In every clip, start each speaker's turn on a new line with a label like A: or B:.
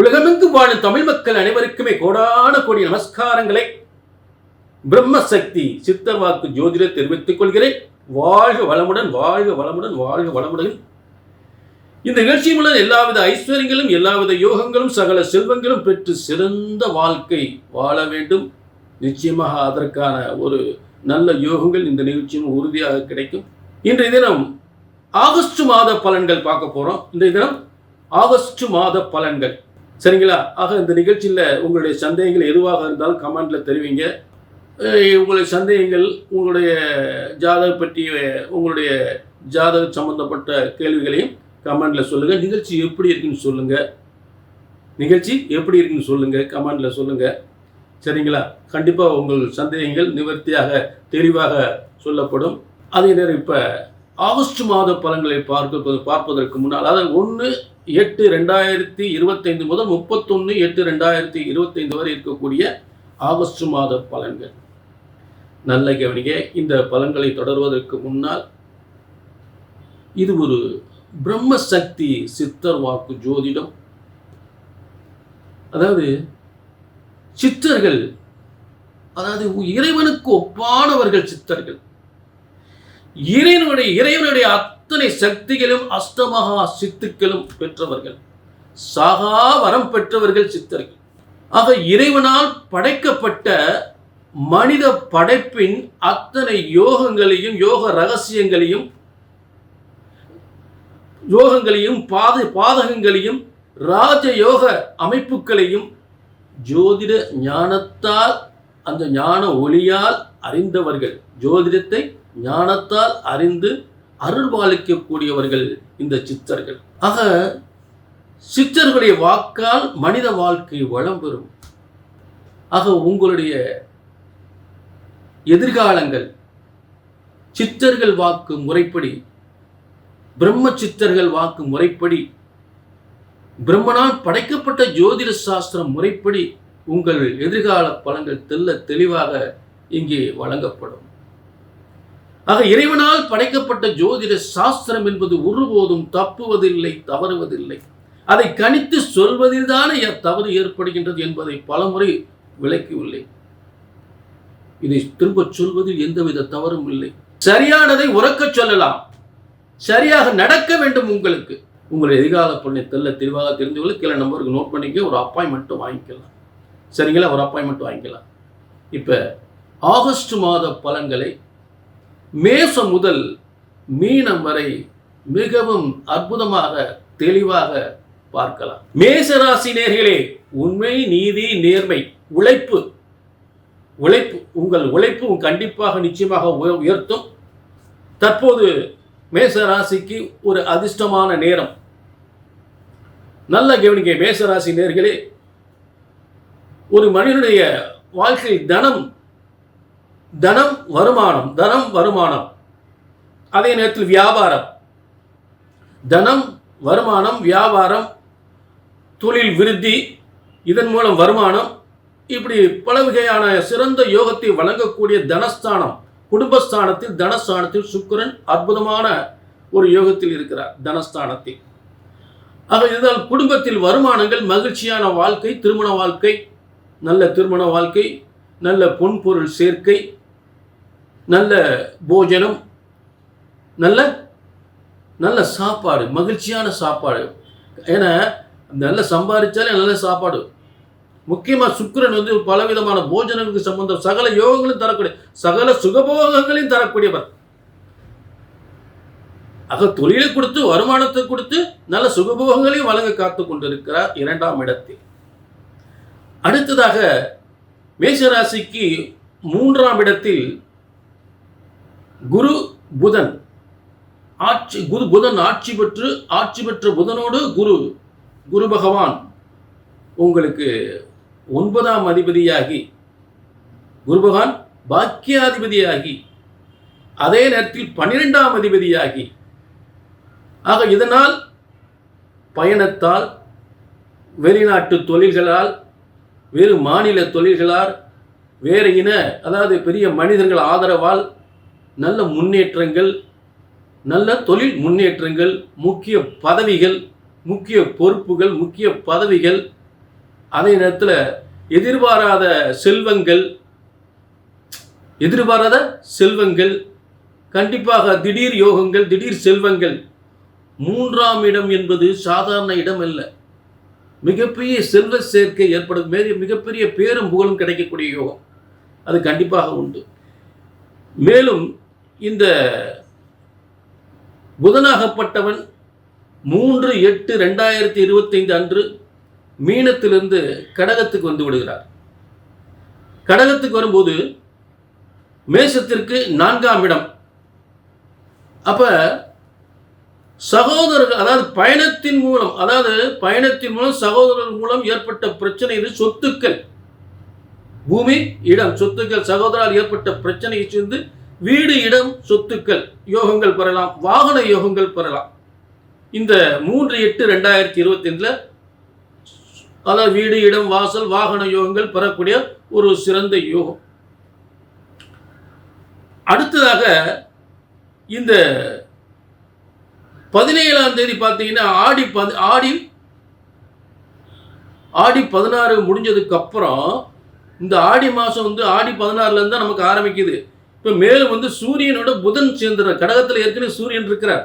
A: உலகமெங்கும் வாழும் தமிழ் மக்கள் அனைவருக்குமே கோடான கோடி நமஸ்காரங்களை. பிரம்மசக்தி சித்தர்வாக்கு ஜோதிட தெரிவித்துக் கொள்கிறேன். வாழ்க வளமுடன் வாழ்க வளமுடன் வாழ்க வளமுடன். இந்த நிகழ்ச்சி மூலம் எல்லாவித ஐஸ்வர்யங்களும் எல்லாவித யோகங்களும் சகல செல்வங்களும் பெற்று சிறந்த வாழ்க்கை வாழ வேண்டும். நிச்சயமாக அதற்கான ஒரு நல்ல யோகங்கள் இந்த நிகழ்ச்சியும் உறுதியாக கிடைக்கும். இன்றைய தினம் ஆகஸ்ட் மாத பலன்கள் பார்க்க போகிறோம் இன்றைய தினம் ஆகஸ்ட் மாத பலன்கள். சரிங்களா? ஆக இந்த நிகழ்ச்சியில் உங்களுடைய சந்தேகங்கள் எதுவாக இருந்தாலும் கமெண்டில் தெரிவிங்க. உங்களுடைய சந்தேகங்கள் உங்களுடைய ஜாதக பற்றிய உங்களுடைய ஜாதக சம்பந்தப்பட்ட கேள்விகளையும் கமெண்டில் சொல்லுங்கள் நிகழ்ச்சி எப்படி இருக்குன்னு சொல்லுங்கள் நிகழ்ச்சி எப்படி இருக்குன்னு சொல்லுங்கள் கமெண்டில் சொல்லுங்கள் சரிங்களா? கண்டிப்பாக உங்கள் சந்தேகங்கள் நிவர்த்தியாக தெளிவாக சொல்லப்படும். அதே நேரம் இப்போ ஆகஸ்ட் மாத பலன்களை பார்க்க பார்ப்பதற்கு முன்னால் அதாவது ஒன்று எட்டு ரெண்டாயிரத்தி இருபத்தைந்து முதல் முப்பத்தொன்று எட்டு ரெண்டாயிரத்தி இருபத்தைந்து வரை இருக்கக்கூடிய ஆகஸ்ட் மாத பலன்கள். நல்ல கவனிக்க இந்த பலன்களை தொடர்வதற்கு முன்னால் இது ஒரு பிரம்ம சக்தி சித்தர் வாக்கு ஜோதிடம். அதாவது சித்தர்கள் அதாவது இறைவனுக்கு ஒப்பானவர்கள் சித்தர்கள். இறைவனுடைய இறைவனுடைய அத்தனை சக்திகளும் அஷ்டமகா சித்துக்களும் பெற்றவர்கள். சாகா வரம் பெற்றவர்கள் சித்தர்கள். ஆக இறைவனால் படைக்கப்பட்ட மனித படைப்பின் அத்தனை யோகங்களையும் யோக ரகசியங்களையும் யோகங்களையும் பாத பாதகங்களையும் ராஜயோக அமைப்புகளையும் ஜோதிட ஞானத்தால் அந்த ஞான ஒளியால் அறிந்தவர்கள். ஜோதிடத்தை ஞானத்தால் அறிந்து அருள்பாலிக்கக்கூடியவர்கள் இந்த சித்தர்கள். ஆக சித்தர்களுடைய வாக்கால் மனித வாழ்க்கை வளம் பெறும் ஆக உங்களுடைய எதிர்காலங்கள் சித்தர்கள் வாக்கு முறைப்படி பிரம்ம சித்தர்கள் வாக்கு முறைப்படி பிரம்மனால் படைக்கப்பட்ட ஜோதிட சாஸ்திரம் முறைப்படி உங்கள் எதிர்கால பலன்கள் தெல்ல தெளிவாக இங்கே வழங்கப்படும். ஆக இறைவனால் படைக்கப்பட்ட ஜோதிட சாஸ்திரம் என்பது ஒருபோதும் தப்புவதில்லை தவறுவதில்லை. அதை கணித்து சொல்வதில்தானே தவறு ஏற்படுகின்றது என்பதை பலமுறை விளக்கியுள்ளேன். இதை திரும்பச் சொல்வதில் எந்தவித தவறும் இல்லை. சரியானதை உறக்கச் சொல்லலாம். சரியாக நடக்க வேண்டும் உங்களுக்கு. உங்களுடைய எதிர்கால பொண்ணை தெல்ல தெளிவாக தெரிந்து கொள்ள கீழே நம்பருக்கு நோட் பண்ணிக்க ஒரு அப்பாயின்மெண்ட்டும் வாங்கிக்கலாம். சரிங்களா? ஒரு அப்பாயின்மெண்ட் வாங்கிக்கலாம். இப்போ ஆகஸ்ட் மாத பலன்களை மேசம் முதல் மீனம் வரை மிகவும் அற்புதமாக தெளிவாக பார்க்கலாம். மேசராசி நேர்களே உண்மை நீதி நேர்மை உழைப்பு. உழைப்பு உங்கள் உழைப்பு கண்டிப்பாக நிச்சயமாக உயர்த்தும். தற்போது மேச ராசிக்கு ஒரு அதிர்ஷ்டமான நேரம். நல்ல கவனிக்க மேசராசி நேர்களே ஒரு மனிதனுடைய வாழ்க்கையில் தனம் தனம் வருமானம் தனம் வருமானம். அதே நேரத்தில் வியாபாரம். தனம் வருமானம் வியாபாரம் தொழில் விருத்தி இதன் மூலம் வருமானம் இப்படி பல வகையான சிறந்த யோகத்தை வழங்கக்கூடிய தனஸ்தானம் குடும்பஸ்தானத்தில் தனஸ்தானத்தில் சுக்கிரன் அற்புதமான ஒரு யோகத்தில் இருக்கிறார் தனஸ்தானத்தில். ஆக இதனால் குடும்பத்தில் வருமானங்கள் மகிழ்ச்சியான வாழ்க்கை திருமண வாழ்க்கை நல்ல திருமண வாழ்க்கை நல்ல பொன் பொருள் சேர்க்கை நல்ல போஜனம் நல்ல நல்ல சாப்பாடு மகிழ்ச்சியான சாப்பாடு. ஏன்னா நல்ல சம்பாதிச்சாலே நல்ல சாப்பாடு. முக்கியமாக சுக்கிரன் வந்து பலவிதமான போஜனங்களுக்கு சம்பந்தம். சகல யோகங்களும் தரக்கூடிய சகல சுகபோகங்களையும் தரக்கூடியவர். ஆக தொழிலை கொடுத்து வருமானத்தை கொடுத்து நல்ல சுகபோகங்களையும் வழங்க காத்து கொண்டிருக்கிறார் இரண்டாம் இடத்தில். அடுத்ததாக மேஷராசிக்கு மூன்றாம் இடத்தில் குரு புதன். ஆட்சி குரு புதன் ஆட்சி பெற்று ஆட்சி பெற்ற புதனோடு குரு குரு பகவான் உங்களுக்கு ஒன்பதாம் அதிபதியாகி குரு பகவான் பாக்கியாதிபதியாகி அதே நேரத்தில் பன்னிரெண்டாம் அதிபதியாகி. ஆக இதனால் பயணத்தால் வெளிநாட்டு தொழில்களால் வேறு மாநில தொழில்களால் வேறு இன அதாவது பெரிய மனிதர்கள் ஆதரவால் நல்ல முன்னேற்றங்கள் நல்ல தொழில் முன்னேற்றங்கள் முக்கிய பதவிகள் முக்கிய பொறுப்புகள் முக்கிய பதவிகள் அதே நேரத்தில் எதிர்பாராத செல்வங்கள் எதிர்பாராத செல்வங்கள் கண்டிப்பாக திடீர் யோகங்கள் திடீர் செல்வங்கள் மூன்றாம் இடம் என்பது சாதாரண இடம் அல்ல. மிகப்பெரிய செல்வ சேர்க்கை ஏற்படும் மிக- மிகப்பெரிய பேரும் புகழும் கிடைக்கக்கூடிய யோகம். அது கண்டிப்பாக உண்டு. மேலும் இந்த புதனாகப்பட்டவன் மூன்று எட்டு ரெண்டாயிரத்தி இருபத்தைந்து அன்று மீனத்திலிருந்து கடகத்துக்கு வந்து விடுகிறார். கடகத்துக்கு வரும்போது மேசத்திற்கு நான்காம் இடம். அப்ப சகோதரர்கள் அதாவது பயணத்தின் மூலம் அதாவது பயணத்தின் மூலம் சகோதரர் மூலம் ஏற்பட்ட பிரச்சனை இது சொத்துக்கள். பூமி இடம் சொத்துக்கள் சகோதரால் ஏற்பட்ட பிரச்சனையை சேர்ந்து வீடு இடம் சொத்துக்கள் யோகங்கள் பெறலாம் வாகன யோகங்கள் பெறலாம். இந்த மூன்று எட்டு ரெண்டாயிரத்தி இருபத்தி அதாவது வீடு இடம் வாசல் வாகன யோகங்கள் பெறக்கூடிய ஒரு சிறந்த யோகம். அடுத்ததாக இந்த பதினேழாம் தேதி பார்த்தீங்கன்னா ஆடி பதி ஆடி ஆடி பதினாறு முடிஞ்சதுக்கு அப்புறம் இந்த ஆடி மாதம் வந்து ஆடி பதினாறுலேருந்து தான் நமக்கு ஆரம்பிக்குது. இப்போ மேலும் வந்து சூரியனோட புதன் சேர்ந்துற கடகத்தில் ஏற்கனவே சூரியன் இருக்கிறார்.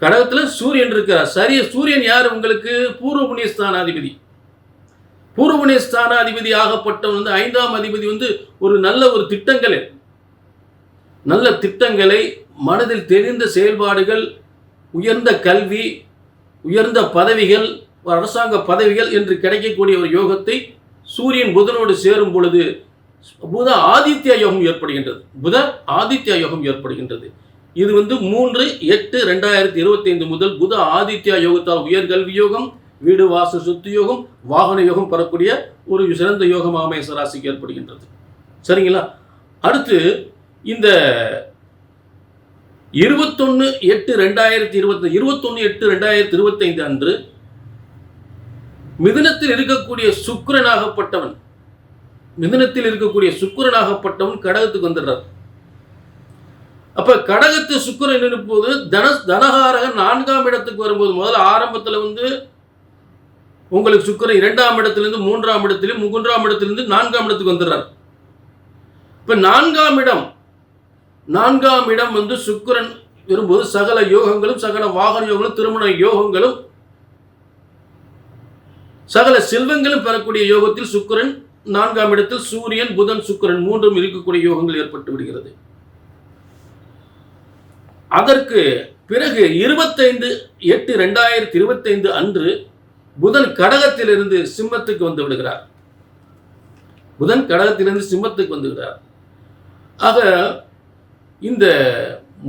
A: கடகத்தில் சூரியன் இருக்கிறார். சரிய சூரியன் யார் உங்களுக்கு? பூர்வ புண்ணிய ஸ்தானாதிபதி பூர்வ புண்ணிய ஸ்தானாதிபதி ஆகப்பட்டவன் வந்து ஐந்தாம் அதிபதி வந்து ஒரு நல்ல ஒரு திட்டங்களை நல்ல திட்டங்களை மனதில் தெரிந்த செயல்பாடுகள் உயர்ந்த கல்வி உயர்ந்த பதவிகள் அரசாங்க பதவிகள் என்று கிடைக்கக்கூடிய ஒரு யோகத்தை சூரியன் புதனோடு சேரும் பொழுது புத ஆதித்ய யோகம் ஏற்படுகின்றது. புத ஆதித்ய யோகம் ஏற்படுகின்றது. இது வந்து மூன்று எட்டு ரெண்டாயிரத்தி இருபத்தி ஐந்து முதல் புத ஆதித்ய யோகத்தால் உயர்கல்வி யோகம் வீடு வாசு சொத்து யோகம் வாகன யோகம் பெறக்கூடிய ஒரு சிறந்த யோகம் மேச ராசிக்கு ஏற்படுகின்றது. சரிங்களா? அடுத்து இந்த இருபத்தொன்று எட்டு ரெண்டாயிரத்தி இருபத்தி இருபத்தொன்று எட்டு ரெண்டாயிரத்தி இருபத்தைந்து அன்று மிதுனத்தில் இருக்கக்கூடிய சுக்கரனாகப்பட்டவன் மிதுனத்தில் இருக்கக்கூடிய சுக்கரனாகப்பட்டவன் கடகத்துக்கு வந்துடுறார். அப்ப கடகத்து சுக்கரன் இருப்போது தன தனகாரகன் நான்காம் இடத்துக்கு வரும்போது முதல்ல ஆரம்பத்தில் வந்து உங்களுக்கு சுக்கிரன் இரண்டாம் இடத்திலிருந்து மூன்றாம் இடத்திலும் மூன்றாம் இடத்திலிருந்து நான்காம் இடத்துக்கு வந்துடுறார். இப்ப நான்காம் இடம் நான்காம் இடம் வந்து சுக்கிரன் வரும்போது சகல யோகங்களும் சகல வாகன யோகங்களும் திருமண யோகங்களும் சகல செல்வங்களும் பெறக்கூடிய யோகத்தில் சுக்கிரன் நான்காம் இடத்தில் சூரியன் புதன் சுக்கிரன் மூன்றும் இருக்கக்கூடிய யோகங்கள் ஏற்பட்டு விடுகிறது. அதற்கு பிறகு இருபத்தைந்து எட்டு ரெண்டாயிரத்தி இருபத்தைந்து அன்று புதன் கடகத்திலிருந்து சிம்மத்துக்கு வந்து விடுகிறார். புதன் கடகத்திலிருந்து சிம்மத்துக்கு வந்து விடுகிறார். ஆக இந்த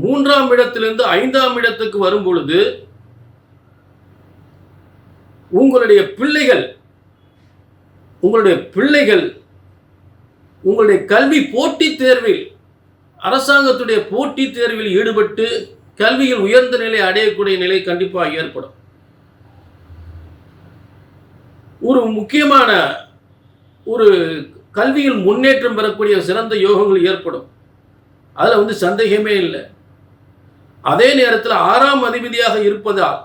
A: மூன்றாம் இடத்திலிருந்து ஐந்தாம் இடத்துக்கு வரும் பொழுது உங்களுடைய பிள்ளைகள் உங்களுடைய பிள்ளைகள் உங்களுடைய கல்வி போட்டித் தேர்வில் அரசாங்கத்துடைய போட்டித் தேர்வில் ஈடுபட்டு கல்வியில் உயர்ந்த நிலை அடையக்கூடிய நிலை கண்டிப்பாக ஏற்படும். ஒரு முக்கியமான ஒரு கல்வியில் முன்னேற்றம் பெறக்கூடிய சிறந்த யோகங்கள் ஏற்படும். அதில் வந்து சந்தேகமே இல்லை. அதே நேரத்தில் ஆறாம் அதிபதியாக இருப்பதால்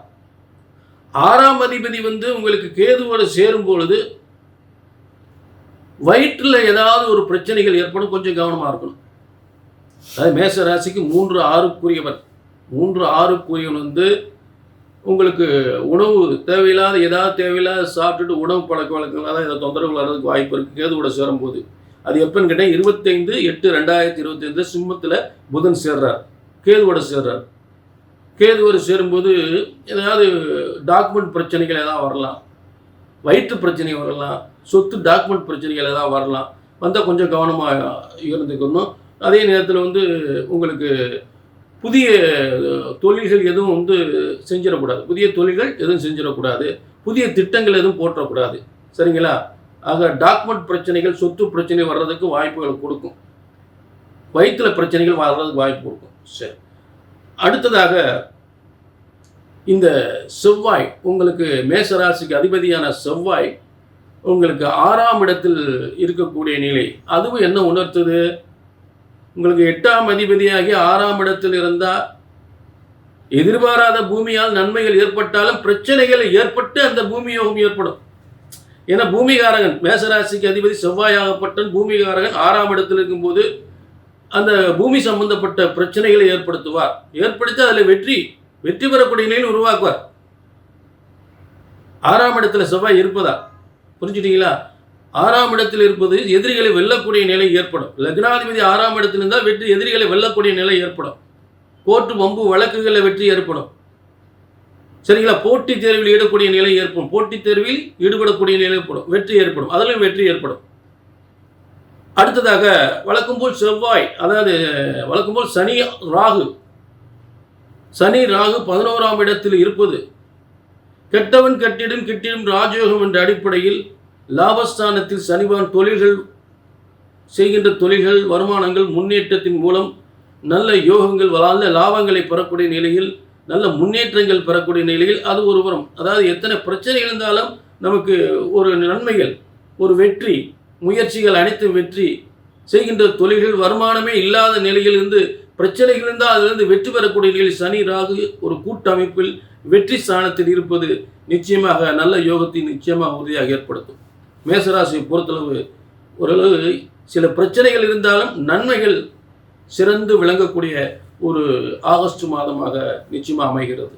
A: ஆறாம் அதிபதி வந்து உங்களுக்கு கேதுவோடு சேரும் பொழுது வயிற்றில் ஏதாவது ஒரு பிரச்சனைகள் ஏற்படும் கொஞ்சம் கவனமாக இருக்கணும். அதாவது மேச ராசிக்கு மூன்று ஆறுக்குரியவன். மூன்று ஆறுக்குரியவன் வந்து உங்களுக்கு உணவு தேவையில்லாத ஏதாவது தேவையில்லாத சாப்பிட்டுட்டு உணவு பழக்க வழக்கங்களால் ஏதாவது தொந்தரவு வர்றதுக்கு வாய்ப்பு இருக்குது கேதுவோட சேரும்போது. அது எப்போன்னு கேட்டால் இருபத்தைந்து எட்டு ரெண்டாயிரத்தி இருபத்தைந்து சிம்மத்தில் புதன் சேர்றார். கேதுவோட சேர்றார். கேதுவோடு சேரும்போது ஏதாவது டாக்குமெண்ட் பிரச்சனைகள் ஏதாவது வரலாம். வயிற்று பிரச்சனை வரலாம் சொத்து டாக்குமெண்ட் பிரச்சனைகள் எதாவது வரலாம். வந்தால் கொஞ்சம் கவனமாக இருந்துக்கணும். அதே நேரத்தில் வந்து உங்களுக்கு புதிய தொழில்கள் எதுவும் வந்து செஞ்சிடக்கூடாது. புதிய தொழில்கள் எதுவும் செஞ்சிடக்கூடாது. புதிய திட்டங்கள் எதுவும் போற்றக்கூடாது. சரிங்களா? ஆக டாக்குமெண்ட் பிரச்சனைகள் சொத்து பிரச்சனை வர்றதுக்கு வாய்ப்புகள் கொடுக்கும். வயிற்றில் பிரச்சனைகள் வர்றதுக்கு வாய்ப்பு கொடுக்கும். சரி. அடுத்ததாக இந்த செவ்வாய் உங்களுக்கு மேசராசிக்கு அதிபதியான செவ்வாய் உங்களுக்கு ஆறாம் இடத்தில் இருக்கக்கூடிய நிலை. அதுவும் என்ன உணர்த்துது? உங்களுக்கு எட்டாம் அதிபதியாகி ஆறாம் இடத்தில் இருந்தால் எதிர்பாராத பூமியால் நன்மைகள் ஏற்பட்டாலும் பிரச்சனைகள் ஏற்பட்டு அந்த பூமியோகம் ஏற்படும். ஏன்னா பூமிகாரகன் மேசராசிக்கு அதிபதி செவ்வாயாகப்பட்டன் பூமிகாரகன் ஆறாம் இடத்தில் இருக்கும்போது அந்த பூமி சம்பந்தப்பட்ட பிரச்சனைகளை ஏற்படுத்துவார். ஏற்படுத்தி அதில் வெற்றி வெற்றி பெறக்கூடிய நிலையில் உருவாக்குவார். ஆறாம் இடத்துல செவ்வாய் இருப்பதா? புரிஞ்சுட்டீங்களா? ஆறாம் இடத்தில் இருப்பது எதிரிகளை வெல்லக்கூடிய நிலை ஏற்படும். லக்னாதிபதி ஆறாம் இடத்தில் இருந்தால் வெற்றி எதிரிகளை வெல்லக்கூடிய நிலை ஏற்படும். கோர்ட்டு வம்பு வழக்குகளில் வெற்றி ஏற்படும். சரிங்களா? போட்டித் தேர்வில் ஈடக்கூடிய நிலை ஏற்படும். போட்டித் தேர்வில் ஈடுபடக்கூடிய நிலை ஏற்படும். வெற்றி ஏற்படும். அதிலும் வெற்றி ஏற்படும். அடுத்ததாக வழக்கம்போல் செவ்வாய் அதாவது வழக்கம்போல் சனி ராகு சனி ராகு பதினோராம் இடத்தில் இருப்பது. கெட்டவன் கட்டிடும் கிட்டிடும் ராஜயோகம் என்ற அடிப்படையில் லாபஸ்தானத்தில் சனிபான் தொழில்கள் செய்கின்ற தொழில்கள் வருமானங்கள் முன்னேற்றத்தின் மூலம் நல்ல யோகங்கள் வளர்ந்த லாபங்களை பெறக்கூடிய நிலையில் நல்ல முன்னேற்றங்கள் பெறக்கூடிய நிலையில் அது ஒரு புறம் அதாவது எத்தனை பிரச்சனைகள் இருந்தாலும் நமக்கு ஒரு நன்மைகள் ஒரு வெற்றி முயற்சிகள் அனைத்தும் வெற்றி. செய்கின்ற தொழில்கள் வருமானமே இல்லாத நிலையில் இருந்து பிரச்சனைகள் இருந்தால் அதிலிருந்து வெற்றி பெறக்கூடிய நிலையில் சனி ராகு ஒரு கூட்டமைப்பில் வெற்றி ஸ்தானத்தில் இருப்பது நிச்சயமாக நல்ல யோகத்தை நிச்சயமாக உறுதியாக ஏற்படுத்தும். மேசராசியை பொறுத்தளவு ஓரளவு சில பிரச்சனைகள் இருந்தாலும் நன்மைகள் சிறந்து விளங்கக்கூடிய ஒரு ஆகஸ்ட் மாதமாக நிச்சயமாக அமைகிறது.